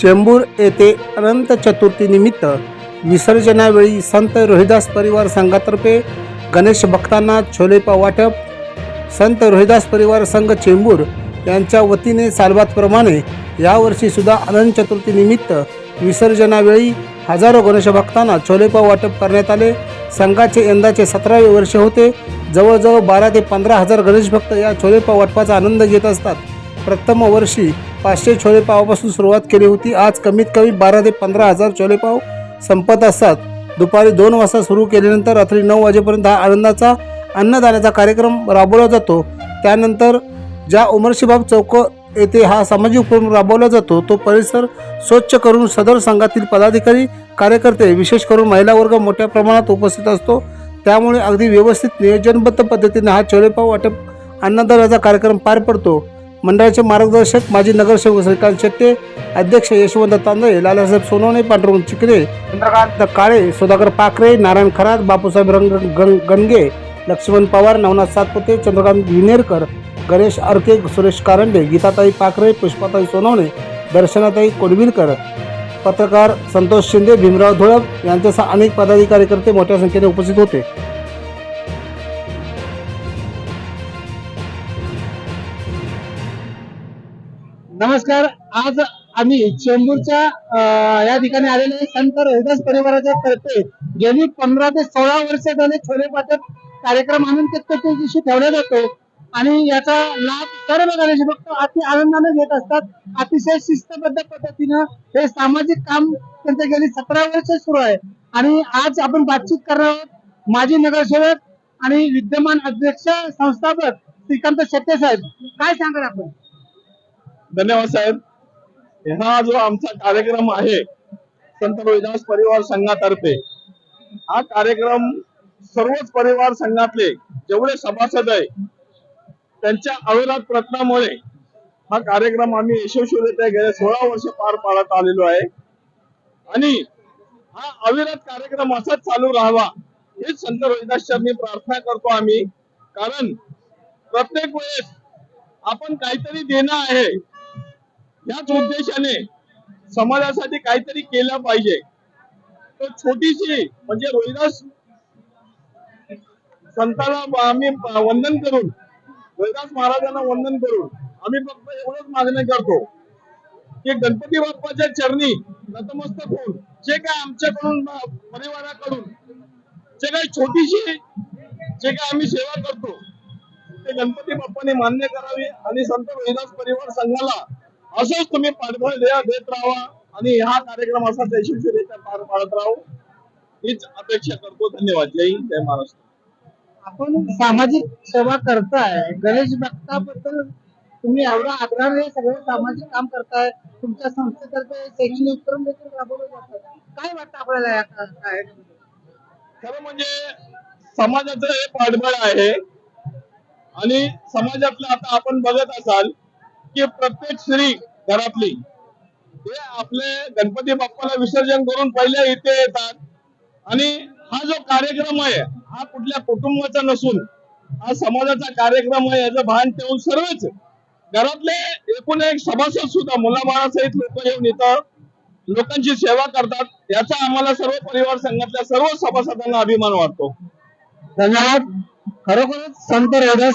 चेंबूर येथे अनंत चतुर्थीनिमित्त विसर्जनावेळी संत रोहिदास परिवार संघातर्फे गणेश भक्तांना छोलेपाव वाटप. संत रोहिदास परिवार संघ चेंबूर यांच्या वतीने सालबातप्रमाणे यावर्षीसुद्धा अनंत चतुर्थीनिमित्त विसर्जनावेळी हजारो गणेश भक्तांना छोलेपाव वाटप करण्यात आले. संघाचे यंदाचे सतरावे वर्ष होते. जवळजवळ बारा ते पंधरा हजार गणेश भक्त या छोलेपाव वाटपाचा आनंद घेत असतात. प्रथम वर्षी पाचशे छोलेपावापासून सुरुवात केली होती. आज कमीत कमी बारा ते पंधरा हजार छोलेपाव संपत असतात. दुपारी दोन वाजता सुरू केल्यानंतर रात्री नऊ वाजेपर्यंत हा आनंदाचा अन्नदानाचा कार्यक्रम राबवला जातो. त्यानंतर ज्या उमरशीबाब चौक येथे हा सामाजिक उपक्रम राबवला जातो तो परिसर स्वच्छ करून सदर संघातील पदाधिकारी कार्यकर्ते विशेष करून महिला वर्ग मोठ्या प्रमाणात उपस्थित असतो. त्यामुळे अगदी व्यवस्थित नियोजनबद्ध पद्धतीने हा छोलेपाव वाटप अन्नदानाचा कार्यक्रम पार पडतो. मंडळाचे मार्गदर्शक माजी नगरसेवक श्रीकांत शेट्टे अध्यक्ष यशवंत तांदळे लालासाहेब सोनवणे पांडुरंग चिकरे चंद्रकांत काळे सुधाकर पाखरे नारायण खरात बापूसाहेब रंग गण- गणगे लक्ष्मण पवार नवनाथ सातपुते चंद्रकांत विनेरकर गणेश अर्के सुरेश कारंडे गीताताई पाखरे पुष्पाताई सोनवणे दर्शनाताई कोडविलकर पत्रकार संतोष शिंदे भीमराव धुळप यांच्यासह अनेक पदाधिकारी करते मोठ्या संख्येने उपस्थित होते. नमस्कार आज आम्ही चेंबूरच्या या ठिकाणी आलेले संत रोहिदास परिवाराच्या तर्फे गेली पंधरा ते सोळा वर्ष झाले छोले पाटप कार्यक्रम अनंत दिवशी ठेवला जातो आणि याचा लाभ सर्व गणेश भक्त अति आनंदाने घेत असतात. अतिशय शिस्तबद्ध पद्धतीनं हे सामाजिक काम त्यांचं गेली सतरा वर्ष सुरू आहे. आणि आज आपण बातचीत करणार आहोत माजी नगरसेवक आणि विद्यमान अध्यक्ष संस्थापक श्रीकांत शेट्टे साहेब. काय सांगाल आपण? धन्यवाद साहेब. हा जो आमचा कार्यक्रम आहे संत रोहिदास परिवार संघातर्फे हा कार्यक्रम सर्वच परिवार संघातले जेवढे सभासद आहे त्यांच्या अविरत प्रयत्नामुळे हा कार्यक्रम आम्ही यशस्वीरित्या गेल्या सोळा वर्ष पार पाडत आलेलो आहे. आणि हा अविरत कार्यक्रम असाच चालू राहावा हेच संत रोहिदासच्या मी प्रार्थना करतो आम्ही. कारण प्रत्येक वेळेस आपण काहीतरी देणं आहे याच उद्देशाने समाजासाठी काहीतरी केलं पाहिजे. तर छोटीशी म्हणजे रोहिदास संताला आम्ही वंदन करून रोहिदास महाराजांना वंदन करून आम्ही फक्त एवढंच मागणी करतो की गणपती बाप्पाच्या चरणी नतमस्तक होऊन जे काय आमच्याकडून परिवाराकडून जे काही छोटीशी जे काय आम्ही सेवा करतो ते गणपती बाप्पाने मान्य करावी आणि संत रोहिदास परिवार संघाला असंच तुम्ही पाठबळ द्या देत राहा आणि हा कार्यक्रम असाच यशस्वीरित्या पार पाडत राहू. हीच अपेक्षा करतो. धन्यवाद. जय हिंद जय महाराष्ट्र. आपण सामाजिक सेवा करताय. गणेश भक्ताबद्दल तुम्ही एवढा आग्रहाने सगळं सामाजिक काम करताय. तुमच्या संस्थेतर्फे शैक्षणिक उपक्रम देखील राबवले जातात. काय वाटतं आपल्याला या का- काय? खरं म्हणजे समाजाचं हे पाठबळ आहे आणि समाजातलं आता आपण बघत असाल की प्रत्येक स्त्री घरातली. ते आपले गणपती बाप्पाला विसर्जन करून पहिले इथे येतात. आणि हा जो कार्यक्रम आहे हा कुठल्या कुटुंबाचा नसून हा समाजाचा कार्यक्रम आहे याचं भान ठेवून सर्वच घरातले एकूण एक सभासद सुद्धा मुलाबाळासहित लोक येऊन इथं लोकांची सेवा करतात. याचा आम्हाला सर्व परिवार संघातल्या सर्व सभासदांना अभिमान वाटतो. धन्यवाद. खरोखरच संत रविदास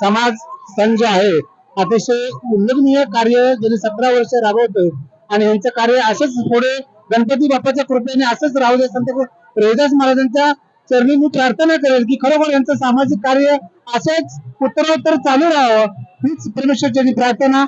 समाज संघ आहे. अतिशय उल्लेखनीय कार्य गेली सतरा वर्ष राबवतोय. आणि यांचं कार्य असंच पुढे गणपती बाप्पाच्या कृपेने असंच राहू दे. संत रविदास महाराजांच्या चरणी मी प्रार्थना करेल की खरोखर यांचं सामाजिक कार्य असंच उत्तरोत्तर चालू राहावं. हीच परमेश्वरची प्रार्थना